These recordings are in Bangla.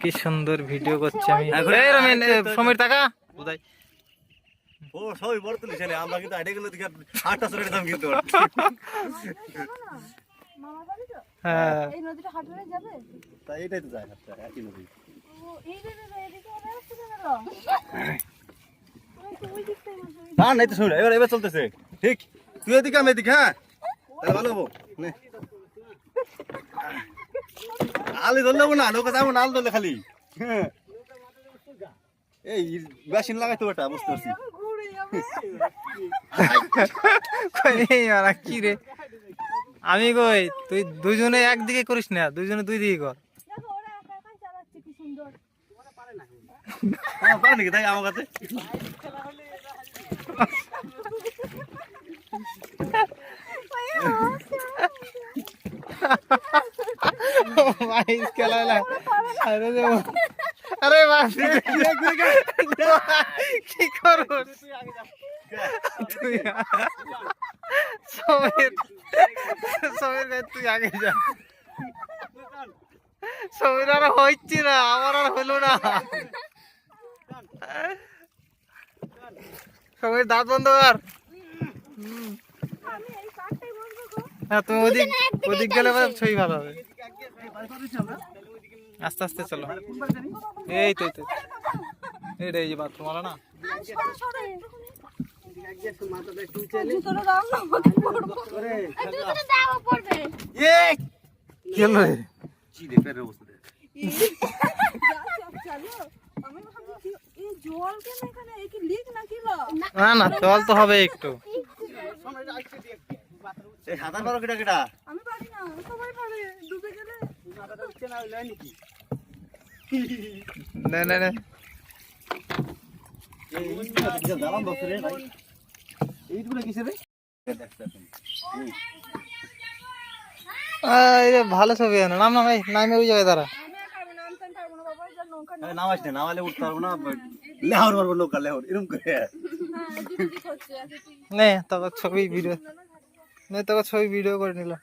কি সুন্দর ভিডিও করছি আমি। এই রমেন, সমীর টাকা কোথায় ও সবাই বড় তুলি ছেলে আমরা কিন্তু আইডিয়া গুলো দিকে আটটা সরের দাম কিন্তু। মামা বাড়ি তো হ্যাঁ। এই নদীটা যাবে? তাই এটাই তো যায় একই নদী। না নাই তো শুন এবার এবার চলতেছে। ঠিক তুই এদিকে আমি এদিকে হ্যাঁ? তাহলে ভালো হব। নে। আলি ধরলে না নৌকা যাব না আল ধরলে খালি। হ্যাঁ। এই মেশিন লাগাই তো ওটা বুঝতে পারছি। কি রে? আমি কই তুই দুজনে একদিকে করিস না দুজনে দুই দিকে কর। দেখো ওরা একা একাই চালাচ্ছে কি সুন্দর আমার পারে নাকি? তাই আমার কাছে। খেলাইলা আরে রে আরে কি করব তুই সমীর সমীর তুই আগে যা। সমীর আর হচ্ছে না আমার আর হলো না। সমীর দাঁত বন্ধ কর। হ্যাঁ তুমি ওদিক ওদিক গেলে ছবি ভালো হবে। আস্তে আস্তে চলো। এই তো এই তো। এইটা এই যে বাথরুম আলো না? না না না জল তো হবে একটু। এই সাঁতার পারো কেটা কেটা। আমি পারি না সবাই পারে ডুবে গেলে না না না। ভালো ছবি নাম না ভাই নামে ওই জায়গায় দাঁড়া। আমি আর পারব না আমি তো পারব না বাবা যা নৌকা আরে নামাজ না নামালে উঠতে পারব না লেহর মারবো নৌকা লেহর এরকম করে। নে তোকে ছবি ভিডিও নে তোকে ছবি ভিডিও করে নিলাম।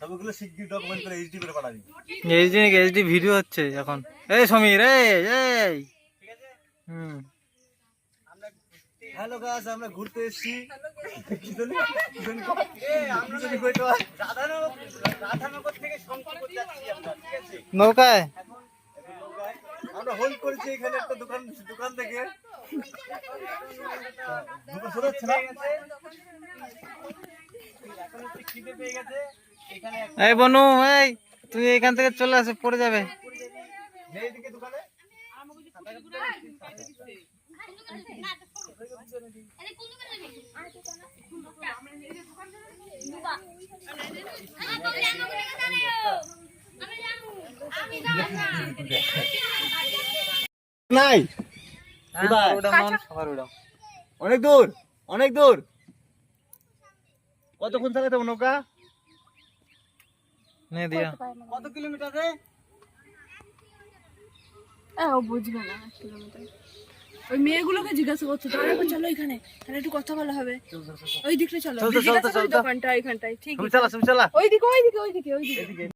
সবগুলো শিগগির ডকুমেন্ট করে এইচডি করে পাঠাবি এইচডি নাকি? এইচডি ভিডিও হচ্ছে এখন। এই সমীর এই এই। হুম। হ্যালো গাইস আমরা ঘুরতে এসেছি। নৌকায়? আমরা হোল্ড করেছি এখানে একটা দোকান দোকান থেকে। দোকান শুরু হচ্ছে না এই বনু, এই, তুই এখান থেকে চলে আসে, পড়ে যাবে। নাই। অনেক দূর অনেক দূর। কতক্ষণ চালাতে হবে নৌকা? নে দিয়া। কত কিলোমিটার রে? ও বুঝবে না কিলোমিটার। ওই মেয়েগুলোকে জিজ্ঞাসা করছ তাহলে চলো এখানে তাহলে একটু কথা বলা হবে। ওই দিকটা চলো। দোকানটা এখানটায় ঠিক তুমি চালা তুমি চালা। ওইদিকে ওইদিকে ওইদিকে ওইদিকে।